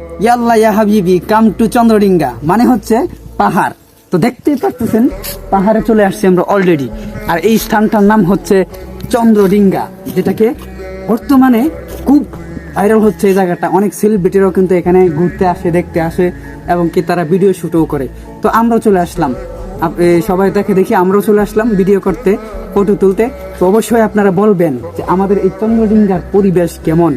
ইয়াল্লা ইয়া হাবিবি, come to Chandradinga মানে হচ্ছে পাহাড়। তো দেখতেই পাচ্ছেন পাহাড়ে চলে আসছি আমরা অলরেডি আর এই স্থানটার নাম হচ্ছে চন্দ্রডিঙ্গা, যেটাকে বর্তমানে খুব ভাইরাল হচ্ছে এই জায়গাটা। অনেক সেলিব্রিটিরাও কিন্তু এখানে ঘুরতে আসে, দেখতে আসে, এবং কি তারা ভিডিও শুটও করে। তো আমরাও চলে আসলাম। সবাই দেখে দেখি আমরাও চলে আসলাম ভিডিও করতে ফটো তুলতে। তো অবশ্যই আপনারা বলবেন যে আমাদের এই চন্দ্রডিঙ্গার পরিবেশ কেমন?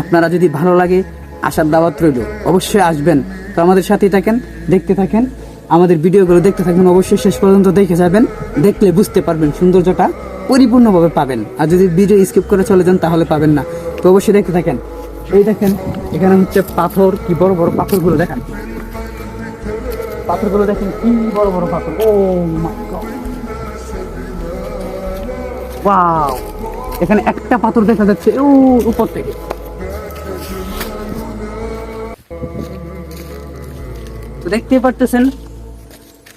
আপনারা যদি ভালো লাগে আসার দাওয়াত রইল। অবশ্যই আসবেন। তো আমাদের সাথেই থাকেন, দেখতে থাকেন। আমাদের ভিডিওগুলো দেখতে থাকবেন, অবশ্যই শেষ পর্যন্ত দেখে যাবেন। দেখলে বুঝতে পারবেন সৌন্দর্যটা পরিপূর্ণভাবে পাবেন। আর যদি ভিডিও স্কিপ করে চলে যান, তাহলে পাবেন না। তো অবশ্যই দেখতে থাকেন। এই দেখেন, এখানে হচ্ছে পাথর, কি বড় বড় পাথরগুলো দেখেন। পাথরগুলো দেখেন, কি বড় বড় পাথর। ও গড ওয়াও এখানে একটা পাথর দেখা যাচ্ছে, ও, উপর থেকে। দেখতেই পারতেছেন?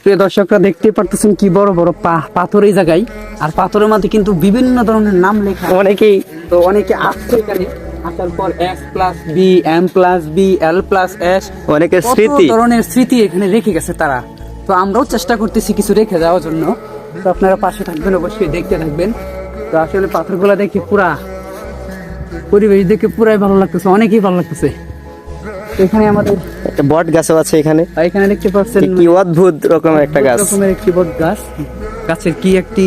প্রিয় দর্শকরা দেখতেই পারতেছেন কি বড় বড় পা- পাথর এই জায়গায়। আর পাথরের মধ্যে কিন্তু বিভিন্ন ধরনের নাম লেখা অনেকেই তো অনেকে আসছে এখানে আসার পর X plus B M plus B L plus S অনেকের কত স্মৃতি। ধরনের স্মৃতি এখানে রেখে গেছে তারা। তো আমরাও চেষ্টা করতেছি কিছু রেখে যাওয়ার জন্য। তো আপনারা পাশে থাকবেন অবশ্যই দেখতে থাকবেন। তো আসলে পাথরগুলো দেখে পুরা পরিবেশ দেখে পুরাই ভালো লাগতেছে অনেকেই ভালো লাগতেছে। এখানে আমাদের একটা বট গাছও আছে এখানে। আর এখানে দেখতে পাচ্ছেন কি অদ্ভুত রকমের একটা গাছ। রকমের একটি বট গাছ। গাছের কি একটি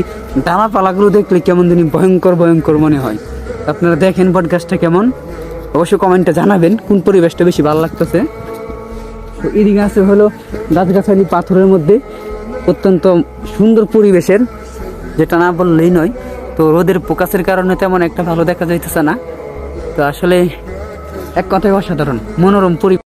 ডালাপালাগুলো দেখলে কেমন জানি ভয়ঙ্কর ভয়ঙ্কর মনে হয়। আপনারা দেখেন বট গাছটা কেমন। অবশ্যই কমেন্টে জানাবেন কোন পরিবেশটা বেশি ভালো লাগতেছে। তো এদিকে আছে হলো গাছগাছালি পাথরের মধ্যে। অত্যন্ত সুন্দর পরিবেশের যেটা না বললেই নয়। তো রোদের প্রকাশের কারণে তেমন একটা ভালো দেখা যাইতেছে না। তো আসলে এক কথায় অসাধারণ মনোরম পরি